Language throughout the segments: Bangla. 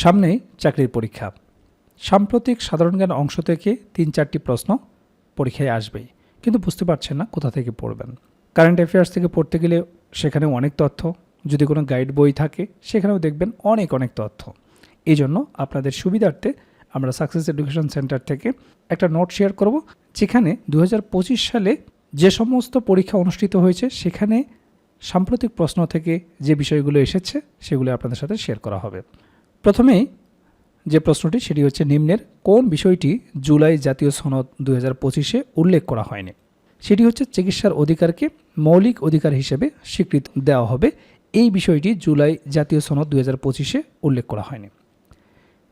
সামনেই চাকরির পরীক্ষা। সাম্প্রতিক সাধারণ জ্ঞান অংশ থেকে তিন চারটি প্রশ্ন পরীক্ষায় আসবেই কিন্তু বুঝতে পারছেন না কোথা থেকে পড়বেন। কারেন্ট অ্যাফেয়ার্স থেকে পড়তে গেলে সেখানে অনেক তথ্য। যদি কোনো গাইড বই থাকে, সেখানেও দেখবেন অনেক অনেক তথ্য। এই জন্য আপনাদের সুবিধার্থে আমরা সাকসেস এডুকেশন সেন্টার থেকে একটা নোট শেয়ার করব, যেখানে দু হাজার পঁচিশ সালে যে সমস্ত পরীক্ষা অনুষ্ঠিত হয়েছে, সেখানে সাম্প্রতিক প্রশ্ন থেকে যে বিষয়গুলো এসেছে, সেগুলো আপনাদের সাথে শেয়ার করা হবে। প্রথমেই যে প্রশ্নটি, সেটি হচ্ছে নিম্নের কোন বিষয়টি জুলাই জাতীয় সনদ দু হাজার পঁচিশে উল্লেখ করা হয়নি? সেটি হচ্ছে চিকিৎসার অধিকারকে মৌলিক অধিকার হিসেবে স্বীকৃতি দেওয়া হবে। এই বিষয়টি জুলাই জাতীয় সনদ দু হাজার পঁচিশে উল্লেখ করা হয়নি।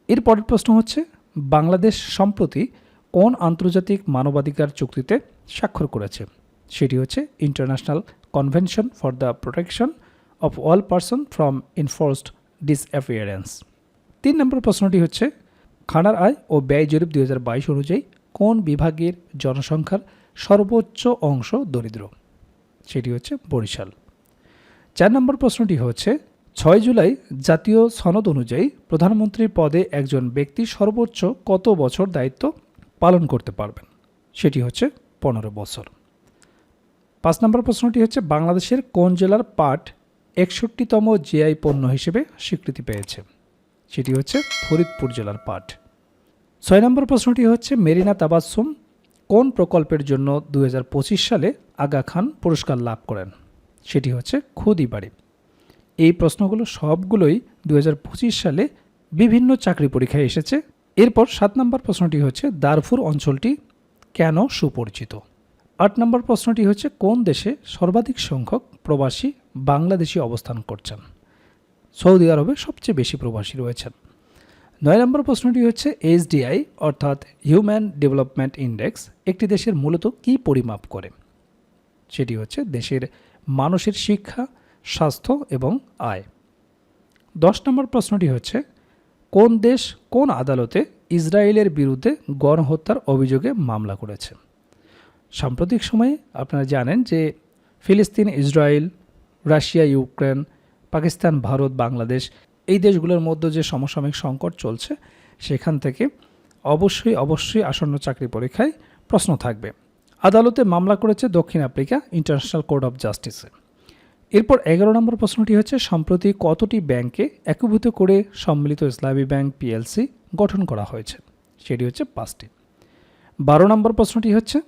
এর পরের প্রশ্ন হচ্ছে, বাংলাদেশ সম্প্রতি কোন আন্তর্জাতিক মানবাধিকার চুক্তিতে স্বাক্ষর করেছে? সেটি হচ্ছে international convention for the protection of all person from enforced disappearance তিন নম্বর প্রশ্নটি হচ্ছে, খানার আয় ও ব্যয় জরিপ দু হাজার বাইশ অনুযায়ী কোন বিভাগের জনসংখ্যার সর্বোচ্চ অংশ দরিদ্র? সেটি হচ্ছে বরিশাল। চার নম্বর প্রশ্নটি হচ্ছে, ছয় জুলাই জাতীয় সনদ অনুযায়ী প্রধানমন্ত্রীর পদে একজন ব্যক্তি সর্বোচ্চ কত বছর দায়িত্ব পালন করতে পারবেন? সেটি হচ্ছে পনেরো বছর। পাঁচ নম্বর প্রশ্নটি হচ্ছে, বাংলাদেশের কোন জেলার পাট একষট্টিতম জিআই পণ্য হিসেবে স্বীকৃতি পেয়েছে? সেটি হচ্ছে ফরিদপুর জেলার পাট ছয় নম্বর প্রশ্নটি হচ্ছে, মেরিনা তাবাসুম কোন প্রকল্পের জন্য দু হাজার পঁচিশ সালে আগা খান পুরস্কার লাভ করেন? সেটি হচ্ছে খুদি বাড়ি। এই প্রশ্নগুলো সবগুলোই দু হাজার পঁচিশ সালে বিভিন্ন চাকরি পরীক্ষায় এসেছে। এরপর সাত নম্বর প্রশ্নটি হচ্ছে, দারফুর অঞ্চলটি কেন সুপরিচিত? আট নম্বর প্রশ্নটি হচ্ছে, কোন দেশে সর্বাধিক সংখ্যক প্রবাসী বাংলাদেশি অবস্থান করছেন? সৌদি আরবে সবচেয়ে বেশি প্রবাসী রয়েছেন। নয় নম্বর প্রশ্নটি হচ্ছে এইচডিআই অর্থাৎ হিউম্যান ডেভেলপমেন্ট ইন্ডেক্স, একটি দেশের মূলত কি পরিমাপ করে? সেটি হচ্ছে দেশের মানুষের শিক্ষা, স্বাস্থ্য এবং আয়। দশ নম্বর প্রশ্নটি হচ্ছে, কোন দেশ কোন আদালতে ইসরায়েলের বিরুদ্ধে গণহত্যার অভিযোগে মামলা করেছে? সাম্প্রতিক সময়ে আপনারা জানেন যে ফিলিস্তিন, Israel, Russia, Ukraine Pakistan, Bharat, Bangladesh এই দেশগুলোর মধ্যে যে সমসাময়িক সংকট চলছে, সেখান থেকে অবশ্যই অবশ্যই আসন্ন চাকরি পরীক্ষায় প্রশ্ন থাকবে। আদালতে মামলা করেছে দক্ষিণ আফ্রিকা ইন্টারন্যাশনাল কোর্ট অফ জাস্টিসে। এরপর এগারো নম্বর প্রশ্নটি হচ্ছে, সম্প্রতি কতটি ব্যাংকে একীভূত করে সম্মিলিত ইসলামী ব্যাংক পিএলসি গঠন করা হয়েছে? সেটি হচ্ছে পাঁচটি। বারো নম্বর প্রশ্নটি হচ্ছে,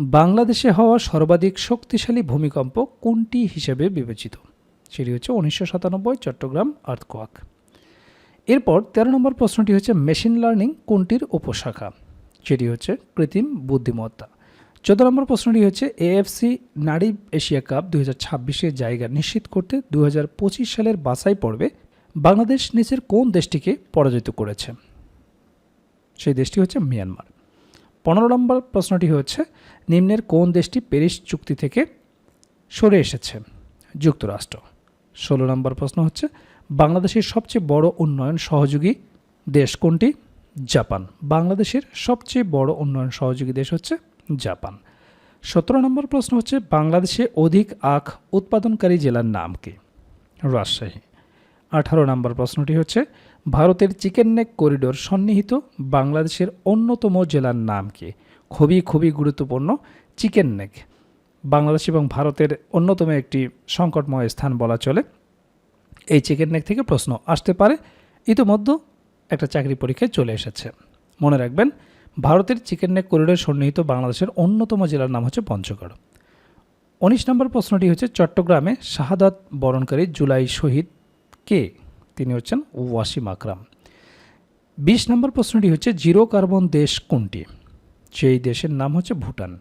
বাংলাদেশে হওয়া সর্বাধিক শক্তিশালী ভূমিকম্প কোনটি হিসেবে বিবেচিত? সেটি হচ্ছে উনিশশো সাতানব্বই, চট্টগ্রাম আর্থকোয়াক। এরপর তেরো নম্বর প্রশ্নটি হচ্ছে মেশিন লার্নিং কোনটির উপশাখা? সেটি হচ্ছে কৃত্রিম বুদ্ধিমত্তা। চোদ্দ নম্বর প্রশ্নটি হচ্ছে এএফসি নারী এশিয়া কাপ দু হাজার ছাব্বিশের জায়গা নিশ্চিত করতে দু হাজার পঁচিশ সালের বাছাই পর্বে বাংলাদেশ নিচের কোন দেশটিকে পরাজিত করেছে? সেই দেশটি হচ্ছে মিয়ানমার। পনেরো নম্বর প্রশ্নটি হচ্ছে নিম্নের কোন দেশটি প্যারিস চুক্তি থেকে সরে এসেছে? যুক্তরাষ্ট্র। ষোলো নম্বর প্রশ্ন হচ্ছে, বাংলাদেশের সবচেয়ে বড় উন্নয়ন সহযোগী দেশ কোনটি? জাপান। বাংলাদেশের সবচেয়ে বড় উন্নয়ন সহযোগী দেশ হচ্ছে জাপান। সতেরো নম্বর প্রশ্ন হচ্ছে, বাংলাদেশে অধিক আখ উৎপাদনকারী জেলার নাম কি? রাজশাহী। আঠারো নম্বর প্রশ্নটি হচ্ছে, ভারতের চিকেন নেক করিডোর সন্নিহিত বাংলাদেশের অন্যতম জেলার নাম কি? খুবই খুবই গুরুত্বপূর্ণ, চিকেন নেক। বাংলাদেশ এবং ভারতের অন্যতম একটি সংকটময় স্থান বলা চলে। এই চিকেন নেক থেকে প্রশ্ন আসতে পারে। ইতিমধ্যে একটা চাকরি পরীক্ষায় চলে এসেছে। মনে রাখবেন, ভারতের চিকেন নেক করিডোর সন্নিহিত বাংলাদেশের অন্যতম জেলার নাম হচ্ছে পঞ্চগড়। উনিশ নম্বর প্রশ্নটি হচ্ছে, চট্টগ্রামে শাহাদাত বরণকারী জুলাই শহীদ কে? তিনি হচ্ছেন ওয়াসিম আকরাম। বিশ নম্বর প্রশ্নটি হচ্ছে, জিরো কার্বন দেশ কোনটি? সেই দেশের নাম হচ্ছে ভুটান।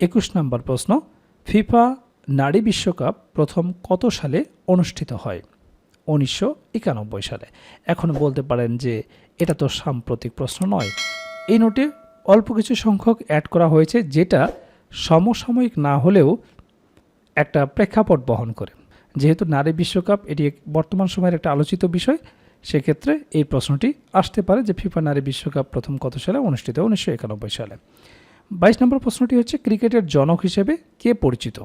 একুশ নম্বর প্রশ্ন ফিফা নারী বিশ্বকাপ প্রথম কত সালে অনুষ্ঠিত হয়? উনিশশো একানব্বই সালে। এখন বলতে পারেন যে এটা তো সাম্প্রতিক প্রশ্ন নয়। এই নোটে অল্প কিছু সংখ্যক অ্যাড করা হয়েছে যেটা সমসাময়িক না হলেও একটা প্রেক্ষাপট বহন করে। যেহেতু নারী বিশ্বকাপ এটি বর্তমান সময়ের একটা আলোচিত বিষয়, সেক্ষেত্রে এই প্রশ্নটি আসতে পারে যে ফিফা নারী বিশ্বকাপ প্রথম কত সালে অনুষ্ঠিত? উনিশশো একানব্বই সালে। বাইশ নম্বর প্রশ্নটি হচ্ছে, ক্রিকেটের জনক হিসেবে কে পরিচিত?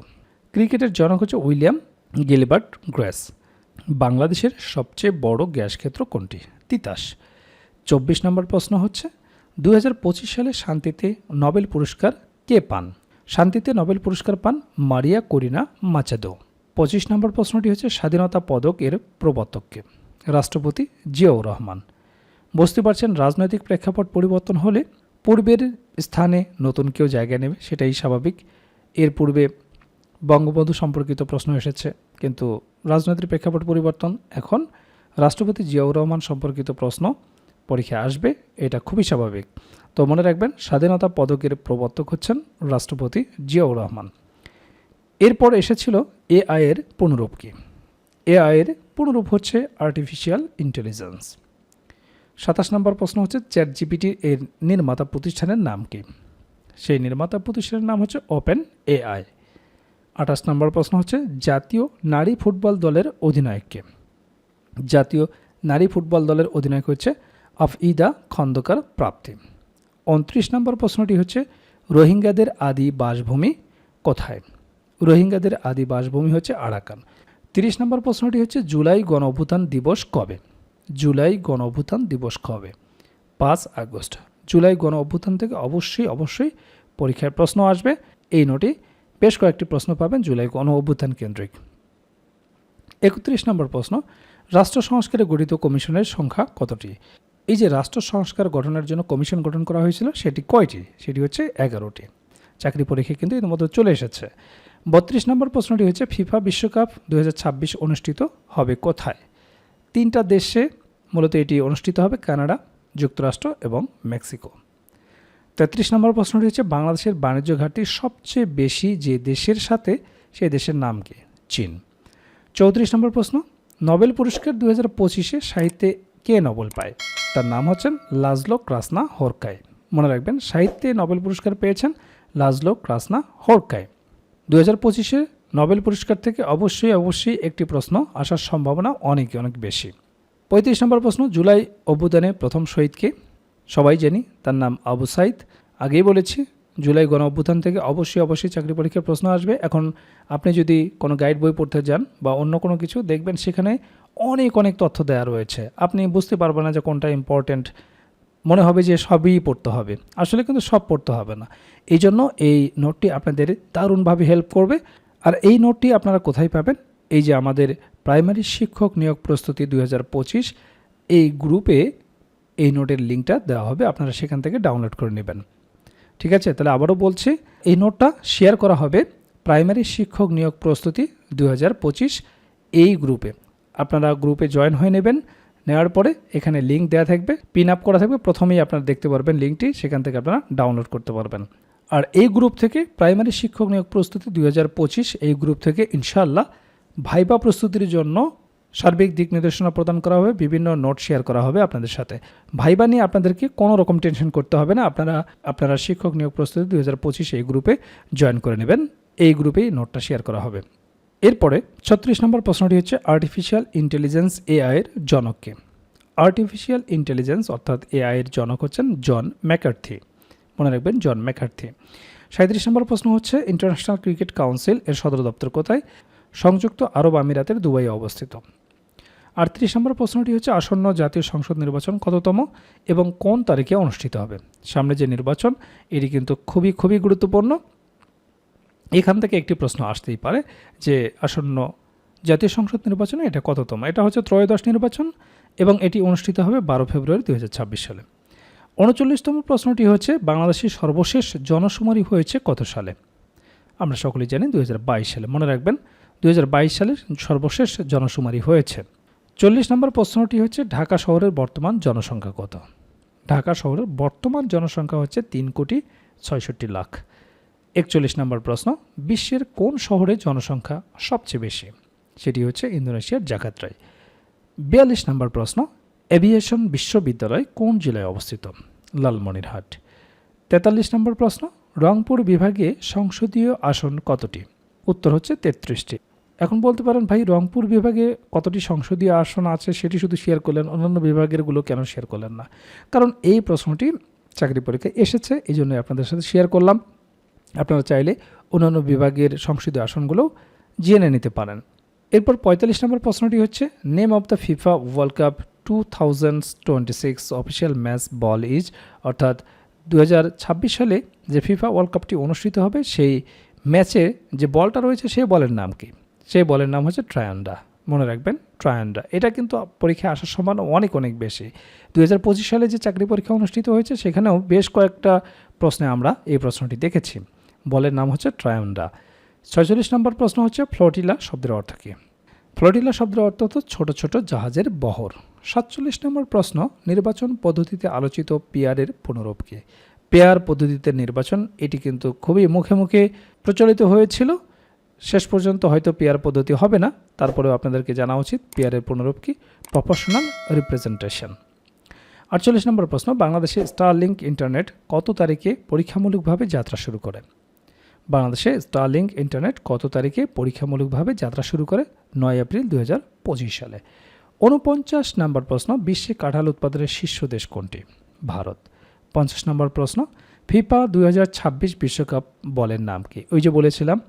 ক্রিকেটের জনক হচ্ছে উইলিয়াম গিলবার্ট গ্র্যাস। বাংলাদেশের সবচেয়ে বড় গ্যাস ক্ষেত্র কোনটি? তিতাস। চব্বিশ নম্বর প্রশ্ন হচ্ছে দু হাজার পঁচিশ সালে শান্তিতে নোবেল পুরস্কার কে পান? শান্তিতে নোবেল পুরস্কার পান মারিয়া করিনা মাচাদো। পঁচিশ নম্বর প্রশ্নটি হচ্ছে, স্বাধীনতা পদক এর প্রবর্তককে? রাষ্ট্রপতি জিয়াউর রহমান। বুঝতে পারছেন, রাজনৈতিক প্রেক্ষাপট পরিবর্তন হলে পূর্বের স্থানে নতুন কেউ জায়গা নেবে, সেটাই স্বাভাবিক। এর পূর্বে বঙ্গবন্ধু সম্পর্কিত প্রশ্ন এসেছে, কিন্তু রাজনৈতিক প্রেক্ষাপট পরিবর্তন। এখন রাষ্ট্রপতি জিয়াউর রহমান সম্পর্কিত প্রশ্ন পরীক্ষায় আসবে, এটা খুবই স্বাভাবিক। তো মনে রাখবেন, স্বাধীনতা পদকের প্রবর্তক হচ্ছেন রাষ্ট্রপতি জিয়াউর রহমান। এরপর এসেছিল এআইয়ের পুনরূপ কি? এআই এর পুনরূপ হচ্ছে আর্টিফিশিয়াল ইন্টেলিজেন্স সাতাশ নম্বর প্রশ্ন হচ্ছে চ্যাট জিপিটির এর নির্মাতা প্রতিষ্ঠানের নাম কি? সেই নির্মাতা প্রতিষ্ঠানের নাম হচ্ছে ওপেন এআই। আঠাশ নম্বর প্রশ্ন হচ্ছে জাতীয় নারী ফুটবল দলের অধিনায়ককে জাতীয় নারী ফুটবল দলের অধিনায়ক হচ্ছে আফইদা খন্দকার প্রাপ্তি। উনত্রিশ নম্বর প্রশ্নটি হচ্ছে রোহিঙ্গাদের আদি বাসভূমি কোথায়? রোহিঙ্গাদের আদি বাসভূমি হচ্ছে আরাকান। তিরিশ নম্বর প্রশ্নটি হচ্ছে জুলাই গণ দিবস কবে? জুলাই গণ অভ্যুত্থান দিবস কবে? পাঁচ আগস্ট। জুলাই গণ অভ্যুত্থান থেকে অবশ্যই অবশ্যই পরীক্ষার প্রশ্ন আসবে। এই নোটে বেশ কয়েকটি প্রশ্ন পাবেন জুলাই গণ অভ্যুত্থান কেন্দ্রিক। একত্রিশ নম্বর প্রশ্ন, রাষ্ট্র সংস্কারে গঠিত কমিশনের সংখ্যা কতটি? এই যে রাষ্ট্র সংস্কার গঠনের জন্য কমিশন গঠন করা হয়েছিল, সেটি কয়টি? সেটি হচ্ছে এগারোটি। চাকরি পরীক্ষা কিন্তু এর মধ্যে চলে এসেছে। বত্রিশ নম্বর প্রশ্নটি হচ্ছে ফিফা বিশ্বকাপ দু হাজার ছাব্বিশ অনুষ্ঠিত হবে কোথায়? তিনটা দেশে মূলত এটি অনুষ্ঠিত হবে, কানাডা, যুক্তরাষ্ট্র এবং মেক্সিকো। তেত্রিশ নম্বর প্রশ্নটি হচ্ছে, বাংলাদেশের বাণিজ্য ঘাটতি সবচেয়ে বেশি যে দেশের সাথে, সেই দেশের নাম কি? চীন। চৌত্রিশ নম্বর প্রশ্ন, নোবেল পুরস্কার দু হাজার পঁচিশে সাহিত্যে কে নোবেল পায়? তার নাম হচ্ছেন লাজলো ক্রাসনা হোরকায় মনে রাখবেন, সাহিত্যে নোবেল পুরস্কার পেয়েছেন লাজলো ক্রাসনা হোরকায় দু হাজার পঁচিশে নোবেল পুরস্কার থেকে অবশ্যই অবশ্যই একটি প্রশ্ন, আসার সম্ভাবনা অনেক অনেক বেশি। পঁয়ত্রিশ নম্বর প্রশ্ন, জুলাই অভ্যুদানে প্রথম শহীদকে সবাই জানি, তার নাম আবু সাইদ। আগেই বলেছি, জুলাই গণ অভ্যুত্থান থেকে অবশ্যই অবশ্যই চাকরি পরীক্ষার প্রশ্ন আসবে। এখন আপনি যদি কোনো গাইড বই পড়তে যান বা অন্য কোনো কিছু দেখবেন, সেখানে অনেক অনেক তথ্য দেওয়া রয়েছে। আপনি বুঝতে পারবেন না যে কোনটা ইম্পর্ট্যান্ট মনে হবে যে সবই পড়তে হবে। আসলে কিন্তু সব পড়তে হবে না। এই জন্য এই নোটটি আপনাদের দারুণভাবে হেল্প করবে। আর এই নোটটি আপনারা কোথায় পাবেন? এই যে আমাদের প্রাইমারি শিক্ষক নিয়োগ প্রস্তুতি দু হাজার পঁচিশ, এই গ্রুপে এই নোটের লিঙ্কটা দেওয়া হবে, আপনারা সেখান থেকে ডাউনলোড করে নেবেন। ঠিক আছে, তাহলে আবারও বলছি, এই নোটটা শেয়ার করা হবে প্রাইমারি শিক্ষক নিয়োগ প্রস্তুতি দু হাজার পঁচিশ এই গ্রুপে। আপনারা গ্রুপে জয়েন হয়ে নেবেন, নেওয়ার পরে এখানে লিঙ্ক দেওয়া থাকবে, পিন আপ করা থাকবে, প্রথমেই আপনারা দেখতে পারবেন লিঙ্কটি, সেখান থেকে আপনারা ডাউনলোড করতে পারবেন। আর এই গ্রুপ থেকে প্রাইমারি শিক্ষক নিয়োগ প্রস্তুতি দুই হাজার পঁচিশ, এই গ্রুপ থেকে ইনশাআল্লাহ ভাইবা প্রস্তুতির জন্য সার্বিক দিক নির্দেশনা প্রদান করা হবে, বিভিন্ন নোট শেয়ার করা হবে আপনাদের সাথে। ভাইবা নিয়ে আপনাদেরকে কোনো রকম টেনশন করতে হবে না, আপনারা আপনারা শিক্ষক নিয়োগ প্রস্তুতি দুই হাজার পঁচিশ এই গ্রুপে জয়েন করে নেবেন, এই গ্রুপেই নোটটা শেয়ার করা হবে। এরপরে ছত্রিশ নম্বর প্রশ্নটি হচ্ছে আর্টিফিশিয়াল ইন্টেলিজেন্স এআইয়ের জনককে আর্টিফিশিয়াল ইন্টেলিজেন্স অর্থাৎ এআইয়ের জনক হচ্ছেন জন ম্যাকার্থি। মনে রাখবেন, জন ম্যাকার্থি। সাঁত্রিশ নম্বর প্রশ্ন হচ্ছে, ইন্টারন্যাশনাল ক্রিকেট কাউন্সিল এর সদর দপ্তর কোথায়? সংযুক্ত আরব আমিরাতের দুবাইয়ে অবস্থিত। আটত্রিশ নম্বর প্রশ্নটি হচ্ছে, আসন্ন জাতীয় সংসদ নির্বাচন কততম এবং কোন তারিখে অনুষ্ঠিত হবে? সামনে যে নির্বাচন, এটি কিন্তু খুবই খুবই গুরুত্বপূর্ণ। এখান থেকে একটি প্রশ্ন আসতেই পারে যে, আসন্ন জাতীয় সংসদ নির্বাচনে এটা কততম? এটা হচ্ছে ত্রয়োদশ নির্বাচন এবং এটি অনুষ্ঠিত হবে বারো ফেব্রুয়ারি দু হাজার ছাব্বিশ সালে। উনচল্লিশতম প্রশ্নটি হচ্ছে বাংলাদেশের সর্বশেষ জনশুমারি হয়েছে কত সালে? আমরা সকলেই জানি দুই হাজার বাইশ সালে। মনে রাখবেন দু হাজার বাইশ সালে সর্বশেষ জনশুমারি হয়েছে। চল্লিশ নম্বর প্রশ্নটি হচ্ছে, ঢাকা শহরের বর্তমান জনসংখ্যা কত? ঢাকা শহরের বর্তমান জনসংখ্যা হচ্ছে তিন কোটি ছয়ষট্টি লাখ। একচল্লিশ নম্বর প্রশ্ন, বিশ্বের কোন শহরে জনসংখ্যা সবচেয়ে বেশি? সেটি হচ্ছে ইন্দোনেশিয়ার জাকাত্রায় বিয়াল্লিশ নম্বর প্রশ্ন এভিয়েশন বিশ্ববিদ্যালয় কোন জেলায় অবস্থিত? লালমনিরহাট। তেতাল্লিশ নম্বর প্রশ্ন, রংপুর বিভাগে সংসদীয় আসন কতটি? উত্তর হচ্ছে তেত্রিশটি। এখন বলতে পারেন, ভাই, রংপুর বিভাগে কতটি সংসদীয় আসন আছে সেটি শুধু শেয়ার করলেন, অন্যান্য বিভাগেরগুলো কেন শেয়ার করলেন না? কারণ এই প্রশ্নটি চাকরি পরীক্ষায় এসেছে এই জন্য আপনাদের সাথে শেয়ার করলাম। আপনারা চাইলে অন্যান্য বিভাগের সংসদীয় আসনগুলোও জেনে নিতে পারেন। এরপর পঁয়তাল্লিশ নম্বর প্রশ্নটি হচ্ছে name of the FIFA world cup two thousand twenty six official match ball is অর্থাৎ দু হাজার ছাব্বিশ সালে যে ফিফা ওয়ার্ল্ড কাপটি অনুষ্ঠিত হবে, সেই ম্যাচে যে বলটা রয়েছে সেই বলের নাম কি? সেই বলের নাম হচ্ছে ট্রায়ান্ডা মনে রাখবেন ট্রায়ান্ডা এটা কিন্তু পরীক্ষায় আসার সম্ভাবনা অনেক অনেক বেশি। দু হাজার পঁচিশ সালে যে চাকরি পরীক্ষা অনুষ্ঠিত হয়েছে, সেখানেও বেশ কয়েকটা প্রশ্নে আমরা এই প্রশ্নটি দেখেছি। বলের নাম হচ্ছে ট্রায়ান্ডা ছয়চল্লিশ নম্বর প্রশ্ন হচ্ছে ফ্লোটিলা শব্দের অর্থ কী? ফ্লোটিলা শব্দের অর্থ হতো ছোট ছোট জাহাজের বহর। সাতচল্লিশ নম্বর প্রশ্ন, নির্বাচন পদ্ধতিতে আলোচিত পেয়ারের পুনরূপ কী পেয়ার পদ্ধতিতে নির্বাচন, এটি কিন্তু খুবই মুখে মুখে প্রচলিত হয়েছিল। শেষ পর্যন্ত হয়তো পেয়ার পদ্ধতি হবে না, তারপরেও আপনাদেরকে জানা উচিত পেয়ারের পুনরূপ কি প্রফেশনাল রিপ্রেজেন্টেশন। আটচল্লিশ নম্বর প্রশ্ন, বাংলাদেশে স্টারলিংক ইন্টারনেট কত তারিখে পরীক্ষামূলকভাবে যাত্রা শুরু করে? বাংলাদেশে স্টারলিংক ইন্টারনেট কত তারিখে পরীক্ষামূলকভাবে যাত্রা শুরু করে? নয় এপ্রিল দু হাজার পঁচিশ সালে। উনপঞ্চাশ নম্বর প্রশ্ন, বিশ্বে কাঁঠাল উৎপাদনের শীর্ষ দেশ কোনটি? ভারত। পঞ্চাশ নম্বর প্রশ্ন, ফিফা দুই বিশ্বকাপ বলের নাম কি? ওই যে বলেছিলাম,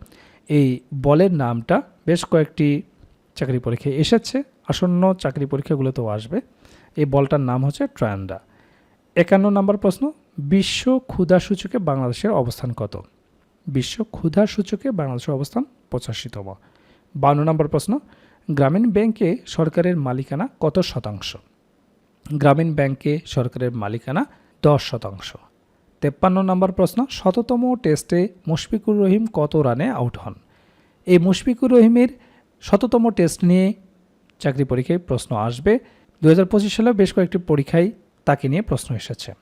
এই বলের নামটা বেশ কয়েকটি চাকরি পরীক্ষায় এসেছে, আসন্ন চাকরি পরীক্ষাগুলোতেও আসবে। এই বলটার নাম হচ্ছে ট্রায়ান্ডা। একান্ন নম্বর প্রশ্ন, বিশ্ব ক্ষুধা সূচকে বাংলাদেশের অবস্থান কত? বিশ্ব ক্ষুধা সূচকে বাংলাদেশের অবস্থান পঁচাশিতম। বান্ন নম্বর প্রশ্ন গ্রামীণ ব্যাংকে সরকারের মালিকানা কত শতাংশ? গ্রামীণ ব্যাংকে সরকারের মালিকানা দশ শতাংশ। তেপ্পান্ন নম্বর প্রশ্ন, শততম টেস্টে মুশফিকুর রহিম কত রানে আউট হন? এই মুশফিকুর রহিমের শততম টেস্ট নিয়ে চাকরি পরীক্ষায় প্রশ্ন আসবে। দু হাজার সালে বেশ কয়েকটি পরীক্ষায় তাকে নিয়ে প্রশ্ন এসেছে।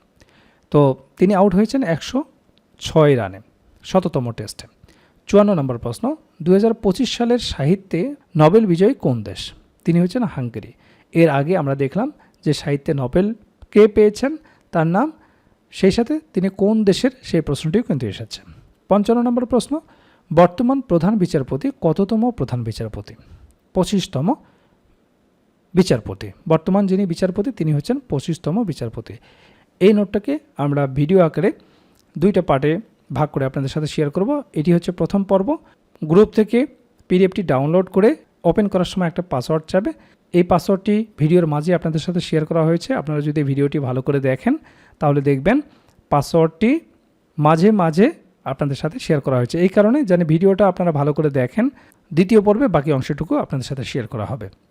তো তিনি আউট হয়েছেন একশো ছয় রানে শততম টেস্টে। চুয়ান্ন নম্বর প্রশ্ন দু হাজার পঁচিশ সালের সাহিত্যে নোবেল বিজয়ী কোন দেশ? তিনি হচ্ছেন হাঙ্গেরি। এর আগে আমরা দেখলাম যে সাহিত্যে নোবেল কে পেয়েছেন, তার নাম, সেই সাথে তিনি কোন দেশের, সেই প্রশ্নটিও কিন্তু এসেছে। পঞ্চান্ন নম্বর প্রশ্ন, বর্তমান প্রধান বিচারপতি কততম প্রধান বিচারপতি? পঁচিশতম বিচারপতি। বর্তমান যিনি বিচারপতি, তিনি হচ্ছেন পঁচিশতম বিচারপতি। এই নোটটাকে আমরা ভিডিও আকারে দুইটা পার্টে ভাগ করে আপনাদের সাথে শেয়ার করব। এটি হচ্ছে প্রথম পর্ব। গ্রুপ থেকে পিডিএফটি ডাউনলোড করে ওপেন করার সময় একটা পাসওয়ার্ড চাবে। এই পাসওয়ার্ডটি ভিডিওর মাঝে আপনাদের সাথে শেয়ার করা হয়েছে। আপনারা যদি ভিডিওটি ভালো করে দেখেন, তাহলে দেখবেন পাসওয়ার্ডটি মাঝে মাঝে আপনাদের সাথে শেয়ার করা হয়েছে। এই কারণে যেন ভিডিওটা আপনারা ভালো করে দেখেন, দ্বিতীয় পর্বে বাকি অংশটুকু আপনাদের সাথে শেয়ার করা হবে।